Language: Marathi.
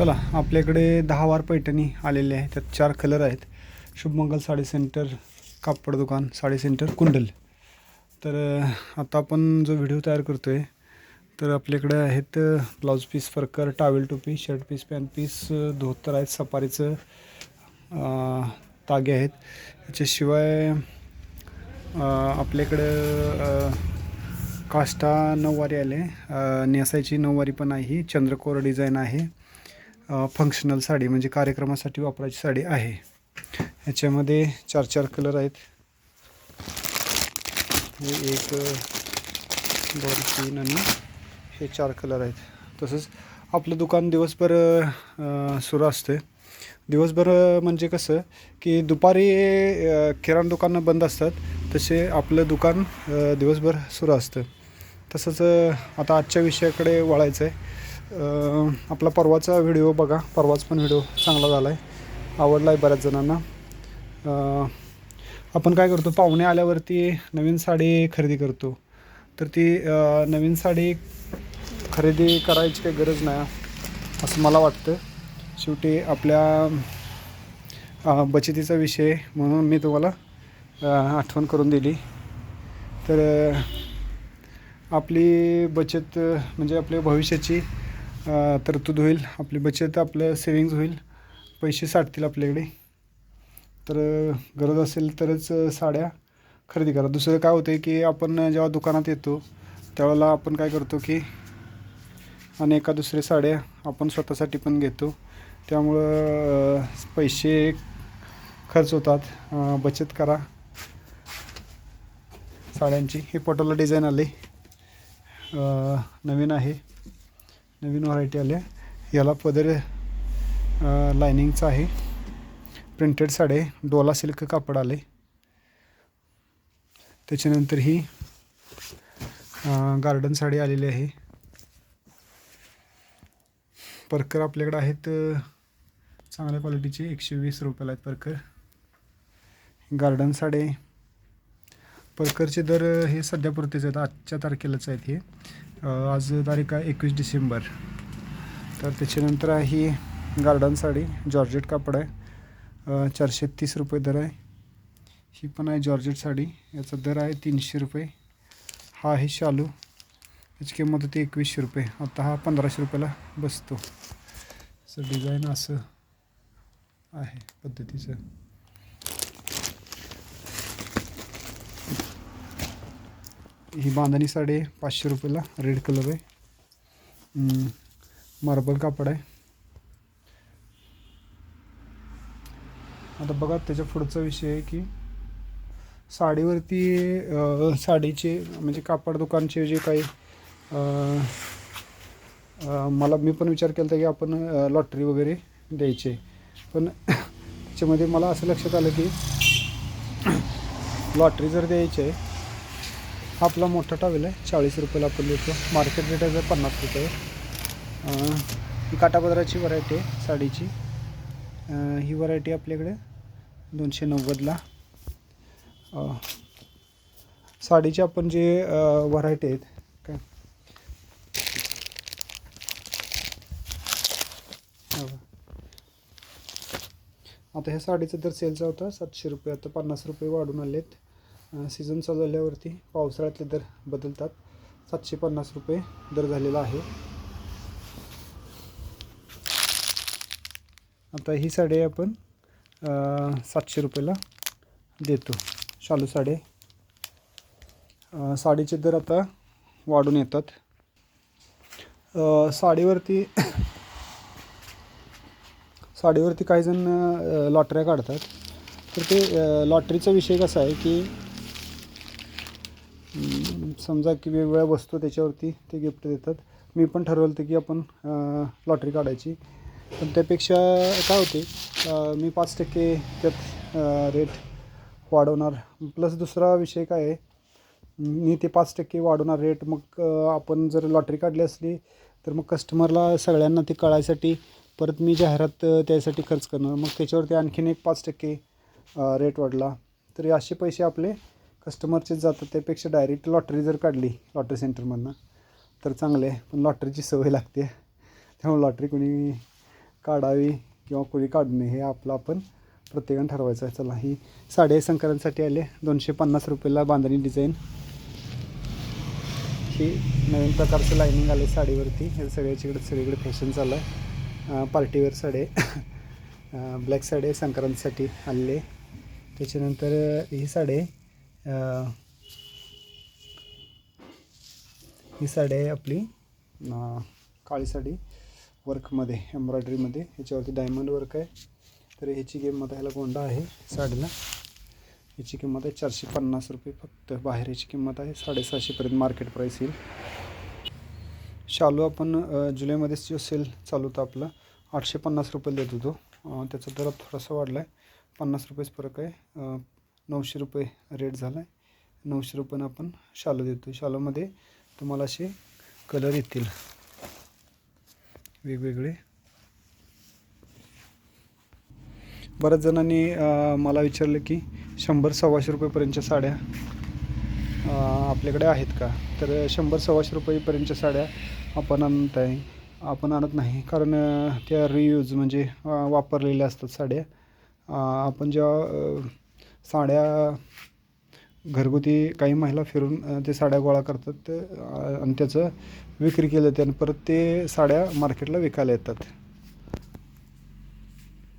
चला आपल्याकडे दहा वार पैठणी आलेले आहे त्यात चार कलर आहेत. शुभमंगल साडी सेंटर कापड दुकान साडी सेंटर कुंडल. तर आता आपण जो व्हिडिओ तयार करतो आहे तर आपल्याकडे आहेत ब्लाऊज पीस फरकर टावेल टोपी शर्ट पीस पॅन्ट पीस धोतर आहेत सफारीचं तागे आहेत. याच्याशिवाय आपल्याकडं काष्टा नऊवारी आले. नेसायची नऊवारी पण आहे ही चंद्रकोर डिझाईन आहे. फंक्शनल साडी म्हणजे कार्यक्रमासाठी वापरायची साडी आहे. ह्याच्यामध्ये चार चार कलर आहेत. हे एक दोन तीन आणि हे चार कलर आहेत. तसंच आपलं दुकान दिवसभर सुरू असतं दिवसभर म्हणजे कसं की दुपारी किराणा दुकानं बंद असतात तसे आपलं दुकान दिवसभर सुरू असतं. तसंच आता आजच्या विषयाकडे वळायचं आहे आपला परवाचा व्हिडिओ बघा. परवाच पण व्हिडिओ चांगला झाला आहे आवडला आहे बऱ्याच जणांना. आपण काय करतो? पाहुणे आल्यावरती नवीन साडी खरेदी करतो. तर ती नवीन साडी खरेदी करायची काही गरज नाही असं मला वाटतं. शेवटी आपल्या बचतीचा विषय म्हणून मी तुम्हाला आठवण करून दिली. तर आपली बचत म्हणजे आपल्या भविष्याची तरतूद होईल. आपली बचत आपलं सेविंग्ज होईल. पैसे साठतील आपल्याकडे. तर गरज असेल तरच साड्या खरेदी करा. दुसरं काय होतं की आपण जेव्हा दुकानात येतो त्यावेळेला आपण काय करतो की आणि एका दुसऱ्या साड्या आपण स्वतःसाठी पण घेतो. त्यामुळं पैसे खर्च होतात. बचत करा. साड्यांची. हे पटोला डिझाईन आले नवीन आहे. नवीन व्हरायटी आल्या. याला पदर अ, लायनिंगचं आहे. प्रिंटेड साडे डोला सिल्क कापड आले त्याच्यानंतर ही गार्डन साडी आलेली आहे. परकर आपल्याकडे आहेत चांगल्या क्वालिटीचे एकशे वीस रुपयाला आहेत परकर. गार्डन साडी परकरचे दर हे हे सध्यापुरतेच आहेत. आजच्या तारखेलाच आहेत हे. आज तारीख आहे एकवीस डिसेंबर. तर त्याच्यानंतर आहे ही गार्डन साडी जॉर्जेट कापड आहे. चारशे तीस रुपये दर आहे. ही पण आहे जॉर्जेट साडी. याचा दर आहे तीनशे रुपये. हा आहे शालू. याची किंमत होती एकवीसशे रुपये. आता हा पंधराशे रुपयाला बसतो. असं डिझाईन असं आहे पद्धतीचं. ही बांधणी साडी पाचशे रुपयाला. रेड कलर आहे. मार्बल कापड आहे. आता बघा त्याच्या पुढचा विषय आहे की साडीवरती साडीचे म्हणजे कापड दुकानचे जे काही मला मी पण विचार केला होता की आपण लॉटरी वगैरे द्यायचे. पण त्याच्यामध्ये मला असं लक्षात आलं की लॉटरी जर द्यायची आहे हा आपला मोठा टावेल आहे. चाळीस रुपयाला आपण देतो. मार्केट रेट आहे पन्नास रुपये. ही काटापदराची व्हरायटी आहे साडीची. ही व्हरायटी आपल्याकडे दोनशे नव्वदला. साडीची साडीचे आपण जे व्हरायटी आहेत काय? आता ह्या साडीचा जर सेलचा होता. सातशे रुपये आता पन्नास रुपये वाढून आले आहेत सीझन चालू झाल्यावरती पावसाळ्यातले दर बदलतात. सातशे पन्नास रुपये दर झालेला आहे. आता ही साडी आपण सातशे रुपयाला देतो. शालू साडी. साडीचे दर आता वाढून येतात. साडीवरती साडीवरती काही जण लॉटऱ्या काढतात. तर ते लॉटरीचा विषय कसा आहे की समजा की वेगवेगळ्या वस्तू त्याच्यावरती ते गिफ्ट देतात. मी पण ठरवलं होतं की आपण लॉटरी काढायची. पण त्यापेक्षा काय होते मी पाच टक्के त्यात रेट वाढवणार. प्लस दुसरा विषय काय आहे मी ते पाच टक्के वाढवणार रेट मग आपण जर लॉटरी काढली असली तर मग कस्टमरला सगळ्यांना ते कळायसाठी परत मी जाहिरात त्यासाठी खर्च करणार. मग त्याच्यावरती आणखीन एक पाच टक्के रेट वाढला. तरी असे पैसे आपले कस्टमरचेच जातात त्यापेक्षा डायरेक्ट लॉटरी जर काढली लॉटरी सेंटरमधनं तर चांगले आहे. पण लॉटरीची सवय लागते. त्यामुळे लॉटरी कोणी काढावी किंवा कोणी काढणे हे आपलं आपण प्रत्येकानं ठरवायचं आहे. चला ही साडे संक्रांतीसाठी आले दोनशे पन्नास रुपयाला बांधणी डिझाईन ही नवीन प्रकारचं लाईनिंग आले साडीवरती. हे सगळ्याच्याकडे सगळीकडे फॅशन चालू आहे. पार्टीवेअर साडे ब्लॅक साडी संक्रांतीसाठी आलेले त्याच्यानंतर ही साडी ही साडी आहे आपली काळी साडी वर्कमध्ये एम्ब्रॉयडरीमध्ये. ह्याच्यावरती डायमंड वर्क आहे. तर ह्याची किंमत ह्याला गोंडा आहे साडीला. ह्याची किंमत आहे चारशे पन्नास रुपये फक्त. बाहेर ह्याची किंमत आहे साडेसहाशेपर्यंत मार्केट प्राईस येईल. शालू आपण जुलैमध्येच जुलैमध्ये जो सेल चालू होता आपला आठशे पन्नास रुपये देत होतो. त्याचा दर थोडासा वाढला आहे पन्नास रुपयेच फरक आहे. नऊशे रुपये रेट झाला आहे नऊशे रुपयानं आपण शालू देतो शालूमध्ये तुम्हाला असे कलर येतील. वेगवेगळे. बऱ्याच जणांनी मला विचारलं की शंभर सव्वाशे रुपयेपर्यंतच्या साड्या आपल्याकडे आहेत का? तर शंभर सव्वाशे रुपयेपर्यंतच्या साड्या आपण आणत आहे. आपण आणत नाही. कारण त्या रियूज म्हणजे वापरलेल्या असतात साड्या. आपण जेव्हा साड्या घरगुती काही महिला फिरून ते साड्या गोळा करतात ते, आणि त्याचं विक्री केलं जाते आणि परत ते साड्या मार्केटला विकायला येतात.